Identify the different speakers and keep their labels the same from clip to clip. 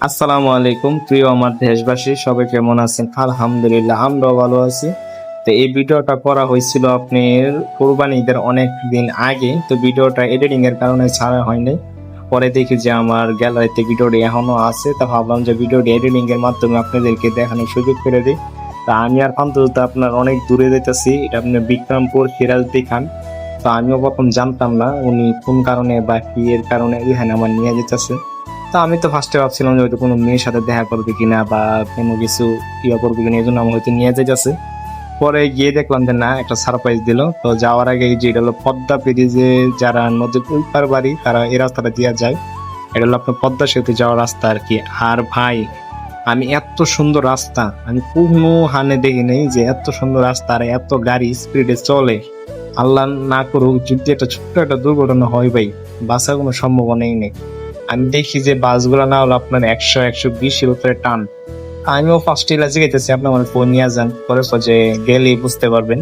Speaker 1: আসসালামু আলাইকুম। প্রিয় আমার দেশবাসী, সবাই কেমন আছেন? আলহামদুলিল্লাহ, আমরাও ভালো আছি। তো এই ভিডিওটা করা হয়েছিল আপনার কোরবানি ঈদের অনেক দিন আগে। তো ভিডিওটা এডিটিং এর কারণে ছাড়া হয়নি। পরে দেখি যে আমার গ্যালারিতে ভিডিওটি এখনও আছে। তা ভাবলাম যে ভিডিওটি এডিটিং এর মাধ্যমে আপনাদেরকে দেখানোর সুযোগ করে দিই। তা আমি আর ফান্ততে আপনার অনেক দূরে যেতেছি। এটা আপনার বিক্রমপুর সিরাজদি খান। তো আমিও প্রথম জানতাম না উনি কোন কারণে বা কি এর কারণে এখানে আমার নিয়ে যেতেছে। তো আমি তো ফার্স্টে ভাবছিলাম যে হয়তো কোনো মেয়ের সাথে দেখা করবে কিনা বা কোনো কিছু ইয়ে করবে কিনা এই জন্য আমার হয়তো নিয়ে যাইতেছে পরে গিয়ে দেখলাম যে না, একটা সারপ্রাইজ দিল। তো যাওয়ার আগে যে এটা হলো পদ্মা ব্রিজে যারা নদীর উল্পার বাড়ি, তারা এই রাস্তাটা দিয়ে যায়। এটা হলো আপনার পদ্মা সেতু যাওয়ার রাস্তা আর কি। আর ভাই, আমি এত সুন্দর রাস্তা, আমি কোনো হানে দেখি নেই যে এত সুন্দর রাস্তা আর এত গাড়ি স্পিডে চলে। আল্লাহ না করুক, যদি একটা ছোট্ট একটা দুর্ঘটনা হয় ভাই, বাঁচার কোনো সম্ভাবনাই নেই। আমি দেখি যে বাসগুলো না হলো আপনার একশো একশো বিশের উপরে টান। আমিও ফার্স্ট ইলাজে গেতেছি, আপনি আমার ফোন নিয়ে যান। পরে যে গেলেই বুঝতে পারবেন।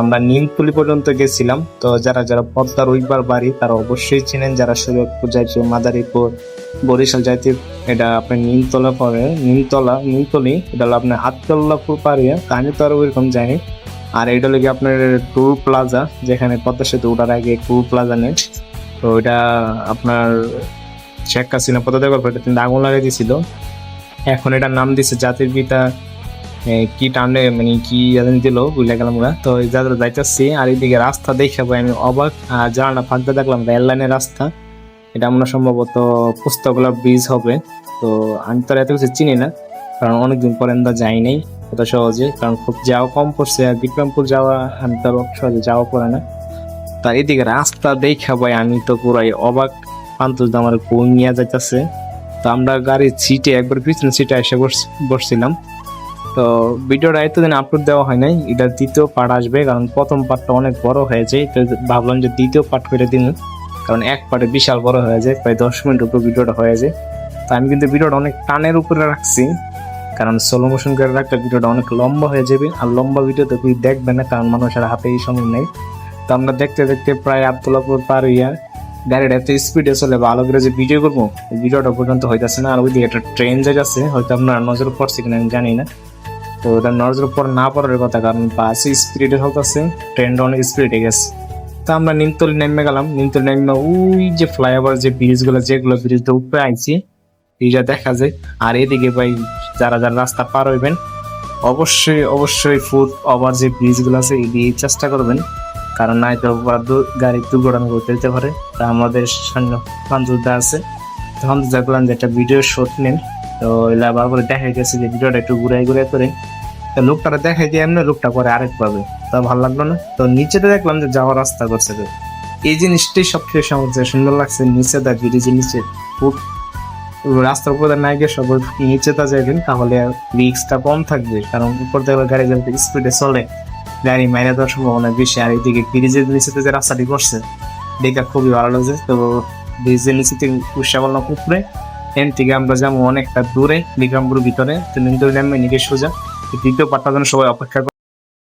Speaker 1: আমরা নীলপুলি পর্যন্ত গেছিলাম। তো যারা যারা পদ্মার ওইবার বাড়ি, তারা অবশ্যই চিনেন। যারা শরীয়তপুর যাইছে মাদারীপুর, বরিশাল যাইতে, এটা আপনার নীলতলা পরে। নীলতলা নীলতলি এটা হলো আপনার হাতকল্লাপুর পাড়িয়া আমি তো আর ওইরকম যাইনি আর এটা হলো কি আপনার টুর প্লাজা, যেখানে পদ্মা সেতু ওঠার আগে টুর প্লাজা নেই তো এটা আপনার শেখ হাসিনা পদত্যাগ করার পর কিন্তু আগুন লাগিয়ে দিয়েছিল। এখন এটার নাম দিছে জাতির পিতা কি টানে মানে কি জানি দিল বুঝলে গেলাম না তো যাদের যাইতেছি আর এইদিকে রাস্তা দেখে আমি অবাক। আর জানা ফাঁকতে দেখলাম, রেল লাইনের রাস্তা, এটা আমরা সম্ভবত পুস্তকলা ব্রিজ হবে। তো আমি তো এত কিছু চিনি না, কারণ অনেকদিন পরে আমরা যাই নাই এত সহজে। কারণ খুব যাওয়া কম পড়ছে, আর বিক্রমপুর যাওয়া আমি তো সহজে যাওয়া পড়ে না। তার এদিকে রাস্তা দেখা ভাই আমি তো পুরাই অবাক। পান্তজ আমার বই নিয়ে যাইতেছে। তো আমরা গাড়ির সিটে একবার পিছনে সিটে এসে বসছিলাম। তো ভিডিওটা এতদিন আপলোড দেওয়া হয় নাই, এটা দ্বিতীয় পার্ট আসবে, কারণ প্রথম পার্টটা অনেক বড় হয়েছে তো ভাবলাম যে দ্বিতীয় পার্ট করে দিন কারণ এক পার্টে বিশাল বড় হয়ে যায়, প্রায় দশ মিনিট উপর ভিডিওটা হয়ে যায়। তো আমি কিন্তু ভিডিওটা অনেক টানের উপরে রাখছি, কারণ সোলো মোশন করে রাখলে ভিডিওটা অনেক লম্বা হয়ে যাবে, আর লম্বা ভিডিও তো তুই দেখবে না, কারণ মানুষের হাতে এই সময় নেই। তো আমরা দেখতে দেখতে প্রায় আবদুল্লাপুর পার হইয়া গাড়িটা এত স্পিডে চলে ভালো করে যে ভিডিও করব, এই ভিডিওটা পর্যন্ত হইতাছে না। আর ওইদিকে একটা ট্রেন যে যাচ্ছে হয়তো আপনার নজর পড়ছে কিনা আমি জানি না। তো ওটা নজর পর না পড়ার কথা, কারণ বাসে স্পিডে চলতেছে ট্রেনটা অনেক স্পিডে গেছে। তো আমরা নিমতলি নেমে গেলাম। নিমতলি নেমে ওই যে ফ্লাইওভার যে ব্রিজগুলো, যেগুলো ব্রিজটা উপরে আইছি, এইটা দেখা যায়। আর এদিকে ভাই, যারা যারা রাস্তা পার হইবেন, অবশ্যই অবশ্যই ফুট ওভার যে ব্রিজগুলো আছে এদিকে চেষ্টা করবেন। কারণ নাই তো গাড়ি দুর্ঘটনা করে যেতে পারে। তা আমাদের সৈন্য বান্ধবদা আছে। তো তখন দেখলাম যে, একটা ভিডিও শুট নেন। তো এলা বারবার দেখা গেছে যে, ভিডিওটা একটু ঘুরাই ঘুরাই করে তো লোকটা দেখাই দিয়ে এমনি লোকটা করে আরেক পাবে। তা ভালো লাগল না। তো নিচেতে দেখলাম যে, যাওয়ার রাস্তা করছে এই জিনিসটাই সবচেয়ে সবচেয়ে সুন্দর লাগছে। নিচে দা ব্রিজের নিচে খুব রাস্তার উপরে না গিয়ে সব নিচে তা যাবেন তাহলে রিক্সটা কম থাকবে। কারণ উপর থেকে গাড়ি যাতে স্পিডে চলে। গাড়ি মাইনে দেওয়ার সম্ভাবনা বেশি, আর এদিকে ব্রিজের নিচেতে যে রাস্তাটি করছে দেখা খুবই ভালো লাগছে। তো ব্রিজের নিচেতে থেকে উৎসাহ উপরে এন থেকে আমরা যাব অনেকটা দূরে, বিক্রমপুর ভিতরে। তো নিন্দুর নামে নিজে সোজা। দ্বিতীয় পাট্টা যেন সবাই অপেক্ষা